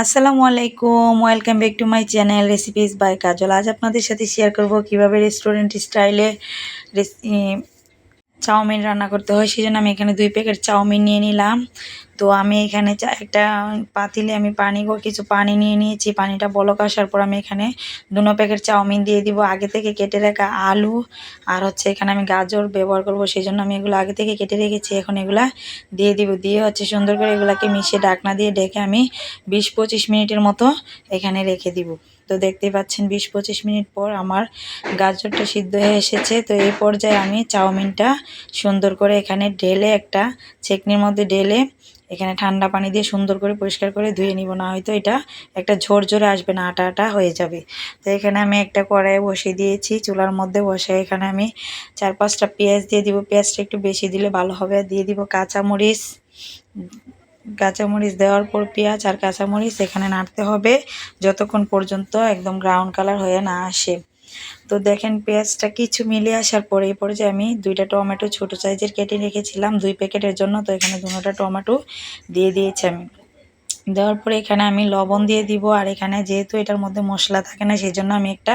আসসালামু আলাইকুম, welcome back to my channel recipes by Kajal আজ আপনাদের সাথে শেয়ার করব কীভাবে রেস্টুরেন্ট স্টাইলে চাউমিন রান্না করতে হয়। সেই জন্য আমি এখানে দুই প্যাকেট চাউমিন নিয়ে নিলাম। তো আমি এখানে একটা পাতিলে আমি পানি কিছু পানি নিয়ে নিয়েছি। পানিটা বলক আসার পর আমি এখানে দুনো প্যাকেট চাউমিন দিয়ে দিব। আগে থেকে কেটে রাখা আলু আর হচ্ছে এখানে আমি গাজর ব্যবহার করব সেই জন্য আমি এগুলো আগে থেকে কেটে রেখেছি। এখন এগুলা দিয়ে দিব। দিয়ে হচ্ছে সুন্দর করে এগুলাকে মিশিয়ে ডাকনা দিয়ে ডেকে আমি বিশ পঁচিশ মিনিটের মতো এখানে রেখে দিব। তো দেখতে পাচ্ছেন, বিশ পঁচিশ মিনিট পর আমার গাজরটা সিদ্ধ হয়ে এসেছে। তো এই পর্যায়ে আমি চাউমিনটা সুন্দর করে এখানে ঢেলে একটা চেকনির মধ্যে ঢেলে এখানে ঠান্ডা পানি দিয়ে সুন্দর করে পরিষ্কার করে ধুয়ে নিব, না হয়তো এটা একটা ঝরঝরে আসবে না আটা আটা হয়ে যাবে। তো এখানে আমি একটা কড়াই বসিয়ে দিয়েছি, চুলার মধ্যে বসে এখানে আমি চার পাঁচটা পেঁয়াজ দিয়ে দিব। পেঁয়াজটা একটু বেশি দিলে ভালো হবে। দিয়ে দিব কাঁচামরিচ। কাঁচামরিচ দেওয়ার পর পেঁয়াজ আর কাঁচামরিচ এখানে নাড়তে হবে, যতক্ষণ পর্যন্ত একদম ব্রাউন কালার হয়ে না আসে। তো দেখেন পেঁয়াজটা কিছু মিলে আসার পরে এই পর্যায়ে আমি দুইটা টমেটো ছোট সাইজের কেটে রেখেছিলাম, দুই প্যাকেটের জন্য। তো এখানে দুটা টমেটো দিয়ে দিয়েছি আমি। দেওয়ার পরে এখানে আমি লবণ দিয়ে দিব, আর এখানে যেহেতু এটার মধ্যে মশলা থাকে না সেই জন্য আমি একটা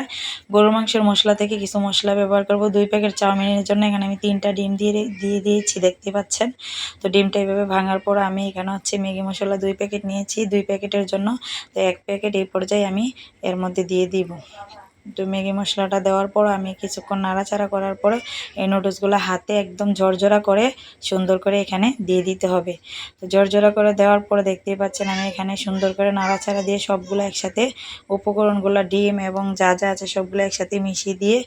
গরু মাংসের মশলা থেকে কিছু মশলা ব্যবহার করব। দুই প্যাকেট চাউমিনের জন্য এখানে আমি তিনটা ডিম দিয়ে দিয়ে দিয়েছি, দেখতে পাচ্ছেন? তো ডিমটা এইভাবে ভাঙার পর আমি এখানে হচ্ছে ম্যাগি মশলা দুই প্যাকেট নিয়েছি, দুই প্যাকেটের জন্য। তো এক প্যাকেট এই পর্যায়ে আমি এর মধ্যে দিয়ে দিব। তো ম্যাগি মশলাটা দেওয়ার পর আমি কিছুক্ষণ নাড়াচাড়া করার পরে এই নুডলসগুলো হাতে একদম ঝরঝরা করে সুন্দর করে এখানে দিয়ে দিতে হবে। তো ঝরঝরা করে দেওয়ার পরে দেখতেই পাচ্ছেন আমি এখানে সুন্দর করে নাড়াচাড়া দিয়ে সবগুলো একসাথে উপকরণগুলো, ডিম এবং যা যা আছে সবগুলো একসাথে মিশিয়ে দিয়ে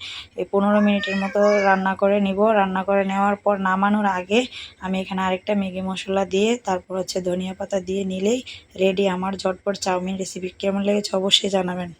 এই পনেরো মিনিটের মতো রান্না করে নিব। রান্না করে নেওয়ার পর নামানোর আগে আমি এখানে আরেকটা ম্যাগি মশলা দিয়ে তারপর হচ্ছে ধনিয়া পাতা দিয়ে নিলেই রেডি আমার ঝটপট চাউমিন রেসিপি কেমন লেগেছে অবশ্যই জানাবেন।